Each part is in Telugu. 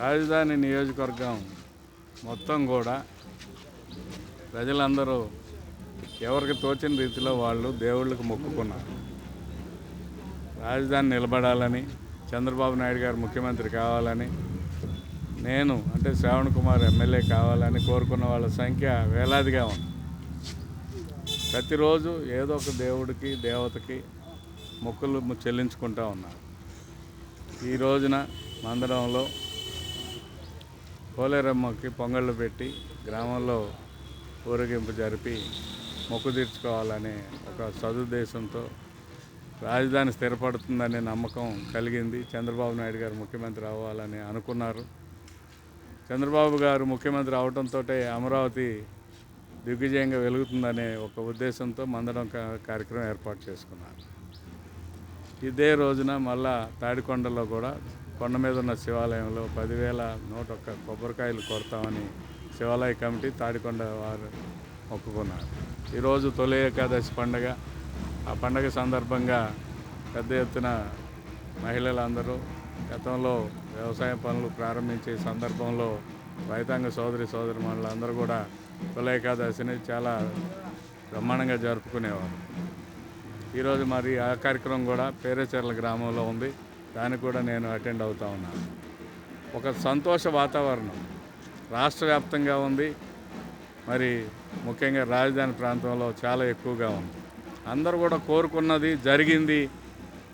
రాజధాని నియోజకవర్గం మొత్తం కూడా ప్రజలందరూ ఎవరికి తోచిన రీతిలో వాళ్ళు దేవుళ్ళకి మొక్కుకున్నారు. రాజధాని నిలబడాలని చంద్రబాబు నాయుడు గారు ముఖ్యమంత్రి కావాలని నేను అంటే శ్రావణ్ కుమార్ ఎమ్మెల్యే కావాలని కోరుకున్న వాళ్ళ సంఖ్య వేలాదిగా ఉంది. ప్రతిరోజు ఏదో ఒక దేవుడికి దేవతకి మొక్కులు చెల్లించుకుంటూ ఉన్నారు. ఈ రోజున మందడంలో పోలేరమ్మకి పొంగళ్ళు పెట్టి గ్రామంలో ఊరేగింపు జరిపి మొక్కు తీర్చుకోవాలనే ఒక సదుద్దేశంతో రాజధాని స్థిరపడుతుందనే నమ్మకం కలిగింది. చంద్రబాబు నాయుడు గారు ముఖ్యమంత్రి అవ్వాలని అనుకున్నారు. చంద్రబాబు గారు ముఖ్యమంత్రి అవడంతో అమరావతి దిగ్విజయంగా వెలుగుతుందనే ఒక ఉద్దేశంతో మందడం కార్యక్రమం ఏర్పాటు చేసుకున్నారు. ఇదే రోజున మళ్ళా తాడికొండలో కూడా కొండ మీద ఉన్న శివాలయంలో పదివేల నూట ఒక్క కొబ్బరికాయలు కొడతామని శివాలయ కమిటీ తాడికొండ వారు మొక్కుకున్నారు ఈరోజు తొలి ఏకాదశి పండగ. ఆ పండగ సందర్భంగా పెద్ద ఎత్తున మహిళలందరూ గతంలో వ్యవసాయ పనులు ప్రారంభించే సందర్భంలో రైతాంగ సోదరి సోదరి అందరూ కూడా తొలి ఏకాదశిని చాలా బ్రహ్మాండంగా జరుపుకునేవారు. ఈరోజు మరి ఆ కార్యక్రమం కూడా పేరేచర్ల గ్రామంలో ఉంది. దానికి కూడా నేను అటెండ్ అవుతా ఉన్నాను. ఒక సంతోష వాతావరణం. రాష్ట్ర వ్యాప్తంగా ఉంది. మరి ముఖ్యంగా రాజధాని ప్రాంతంలో చాలా ఎక్కువగా ఉంది. అందరూ కూడా కోరుకున్నది జరిగింది.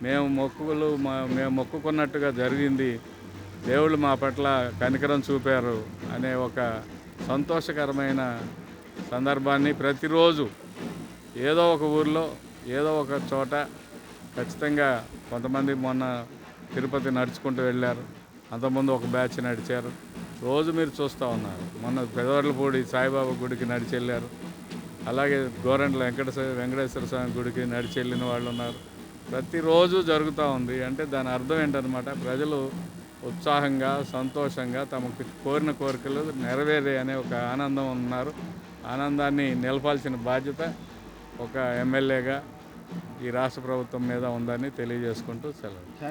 మేము మొక్కులు మా- మేము మొక్కుకున్నట్టుగా జరిగింది. దేవుళ్ళు మా పట్ల కనికరం చూపారు అనే ఒక సంతోషకరమైన సందర్భాన్ని ప్రతిరోజు ఏదో ఒక ఊర్లో ఏదో ఒక చోట ఖచ్చితంగా కొంతమంది మొన్న తిరుపతి నడుచుకుంటూ వెళ్ళారు. అంతకుముందు ఒక బ్యాచ్ నడిచారు. రోజు మీరు చూస్తూ ఉన్నారు. మొన్న పెదవర్లపూడి సాయిబాబా గుడికి నడిచి వెళ్ళారు అలాగే గోరంట్ల వెంకటేశ్వర వెంకటేశ్వర స్వామి గుడికి నడిచి వెళ్ళిన వాళ్ళు ఉన్నారు. ప్రతిరోజు జరుగుతూ ఉంది. అంటే దాని అర్థం ఏంటనమాట ప్రజలు ఉత్సాహంగా సంతోషంగా తమకు కోరిన కోరికలు నెరవేరే అనే ఒక ఆనందం ఉన్నారు. ఆనందాన్ని నిలపాల్సిన బాధ్యత ఒక ఎమ్మెల్యేగా ఈ రాష్ట్ర ప్రభుత్వం మీద ఉందని తెలియజేసుకుంటూ సెలవు.